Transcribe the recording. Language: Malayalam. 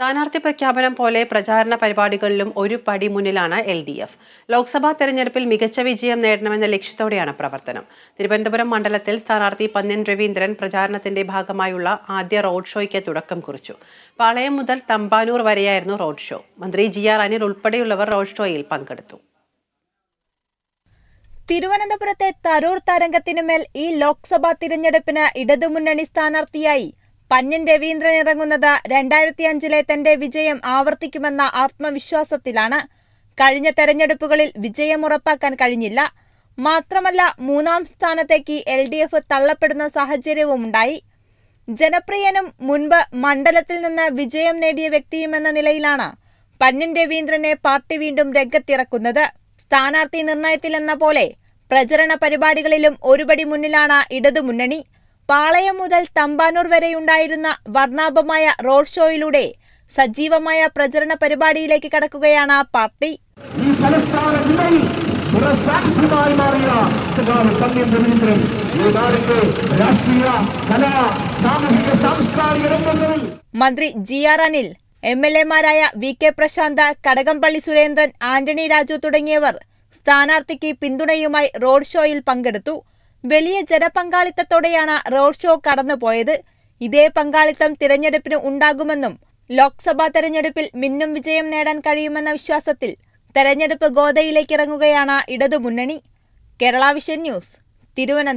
സ്ഥാനാർത്ഥി പ്രഖ്യാപനം പോലെ പ്രചാരണ പരിപാടികളിലും ഒരു പടി മുന്നിലാണ് എൽ ഡി എഫ്. ലോക്സഭാ തെരഞ്ഞെടുപ്പിൽ മികച്ച വിജയം നേടണമെന്ന ലക്ഷ്യത്തോടെയാണ് പ്രവർത്തനം. തിരുവനന്തപുരം മണ്ഡലത്തിൽ സ്ഥാനാർത്ഥി പന്ന്യൻ രവീന്ദ്രൻ പ്രചാരണത്തിന്റെ ഭാഗമായുള്ള ആദ്യ റോഡ് ഷോയ്ക്ക് തുടക്കം കുറിച്ചു. പാളയം മുതൽ തമ്പാനൂർ വരെയായിരുന്നു റോഡ് ഷോ. മന്ത്രി ജി ആർ അനിൽ ഉൾപ്പെടെയുള്ളവർ റോഡ് ഷോയിൽ പങ്കെടുത്തു. തിരുവനന്തപുരത്തെ തരൂർ തരംഗത്തിനുമേൽ ഈ ലോക്സഭാ തിരഞ്ഞെടുപ്പിന് ഇടതുമുന്നണി സ്ഥാനാർത്ഥിയായി പന്ന്യൻ രവീന്ദ്രൻ ഇറങ്ങുന്നത് രണ്ടായിരത്തി അഞ്ചിലെ തന്റെ വിജയം ആവർത്തിക്കുമെന്ന ആത്മവിശ്വാസത്തിലാണ്. കഴിഞ്ഞ തെരഞ്ഞെടുപ്പുകളിൽ വിജയം ഉറപ്പാക്കാൻ കഴിഞ്ഞില്ല. മാത്രമല്ല മൂന്നാം സ്ഥാനത്തേക്ക് എൽ ഡി എഫ് തള്ളപ്പെടുന്ന സാഹചര്യവുമുണ്ടായി ജനപ്രിയനും മുൻപ് മണ്ഡലത്തിൽ നിന്ന് വിജയം നേടിയ വ്യക്തിയുമെന്ന നിലയിലാണ് പന്ന്യൻ രവീന്ദ്രനെ പാർട്ടി വീണ്ടും രംഗത്തിറക്കുന്നത്. സ്ഥാനാർത്ഥി നിർണയത്തിലെന്ന പോലെ പ്രചരണ പരിപാടികളിലും ഒരുപടി മുന്നിലാണ് ഇടതുമുന്നണി. പാളയം മുതൽ തമ്പാനൂർ വരെയുണ്ടായിരുന്ന വർണാഭമായ റോഡ് ഷോയിലൂടെ സജീവമായ പ്രചരണ പരിപാടിയിലേക്ക് കടക്കുകയാണ് ആ പാർട്ടി. ഈ തലസ്ഥാന ജില്ലയിൽ നിറസാന്നിധ്യമായി മാറിയ സഖാവ് പന്ന്യൻ രവീന്ദ്രൻ. ഈ നാടിന്റെ രാഷ്ട്രീയ കലാ സാമൂഹിക സാംസ്കാരിക രംഗങ്ങളിൽ മന്ത്രി G R Anil M L എമാരായ V K Prashanth Kadakampally Surendran Antony Raju തുടങ്ങിയവർ സ്ഥാനാർത്ഥിക്ക് പിന്തുണയുമായി റോഡ് ഷോയിൽ പങ്കെടുത്തു. വലിയ ജനപങ്കാളിത്തത്തോടെയാണ് റോഡ് ഷോ കടന്നുപോയത്. ഇതേ പങ്കാളിത്തം തിരഞ്ഞെടുപ്പിന് ഉണ്ടാകുമെന്നും ലോക്സഭാ തെരഞ്ഞെടുപ്പിൽ മിന്നും വിജയം നേടാൻ കഴിയുമെന്ന വിശ്വാസത്തിൽ തെരഞ്ഞെടുപ്പ് ഗോതയിലേക്ക് ഇറങ്ങുകയാണ് ഇടതുമുന്നണി. Kerala Vision News Thiruvananthapuram.